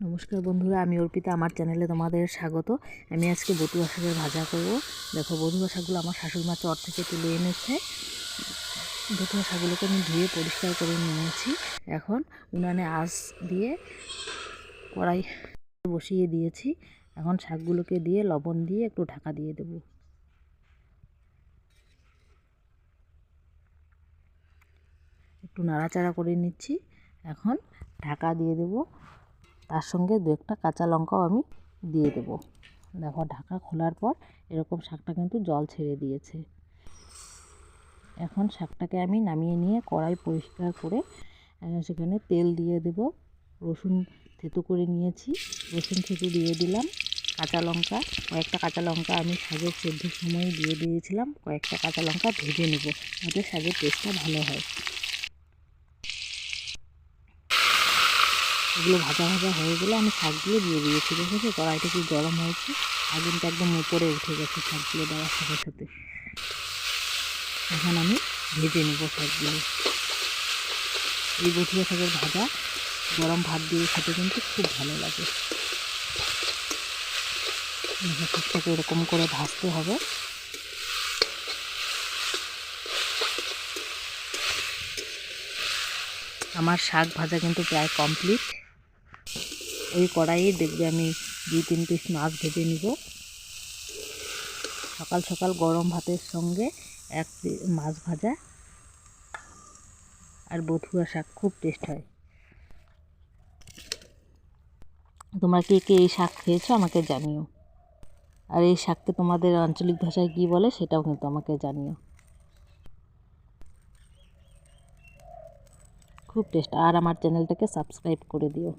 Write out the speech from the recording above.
নমস্কার বন্ধুরা, আমি অর্পিতা, আমার চ্যানেলে তোমাদের স্বাগত। আমি আজকে বটুয়া শাকের ভাজা করব। দেখো বটুয়া শাকগুলো আমার শাশুড়ি মা চর থেকে তুলে এনেছে। বটুয়া শাকগুলোকে আমি ধুয়ে পরিষ্কার করে নিয়েছি। এখন উনানে আঁচ দিয়ে কড়াই বসিয়ে দিয়েছি। এখন শাকগুলোকে দিয়ে লবণ দিয়ে একটু ঢাকা দিয়ে দেব। একটু নাড়াচাড়া করে নিচ্ছি। এখন ঢাকা দিয়ে দেবো। তার সঙ্গে দু একটা কাঁচা লঙ্কাও আমি দিয়ে দেবো। দেখো, ঢাকা খোলার পর এরকম শাকটা কিন্তু জল ছেড়ে দিয়েছে। এখন শাকটাকে আমি নামিয়ে নিয়ে কড়াই পরিষ্কার করে সেখানে তেল দিয়ে দেব। রসুন থেতো করে নিয়েছি। রসুন থেতো দিয়ে দিলাম কাঁচা লঙ্কা। কয়েকটা কাঁচা লঙ্কা আমি শাকের সেদ্ধ সময় দিয়ে দিয়েছিলাম। কয়েকটা কাঁচা লঙ্কা ভেজে নেব, যাতে শাকের টেস্টটা ভালো হয়। এগুলো ভাজা ভাজা হয়ে গেলে আমি শাকগুলো দিয়ে দিয়েছি দেখেছি কড়াইটা কি গরম হয়েছে, আগুনটা একদম উপরে উঠে গেছে শাকগুলো দেওয়ার সাথে সাথে। এখন আমি ভেজে নেব শাকগুলো। এই বটিয়া শাকের ভাজা, গরম ভাত দিয়ে খেতে কিন্তু খুব ভালো লাগে। শাকটাকে এরকম করে ভাজতে হবে। আমার শাক ভাজা কিন্তু প্রায় কমপ্লিট ওই কড়াইয়ে দেখবে আমি দুই, তিন পিস মাছ ভেজে নিব। সকাল সকাল গরম ভাতের সঙ্গে এক মাছ ভাজা আর বথুয়া শাক খুব টেস্ট হয়। তোমরা কে কে এই শাক খেয়েছো আমাকে জানিও। আর এই শাককে তোমাদের আঞ্চলিক ভাষায় কী বলে সেটাও কিন্তু আমাকে জানিও। খুব টেস্ট আর আমার চ্যানেলটাকে সাবস্ক্রাইব করে দিও।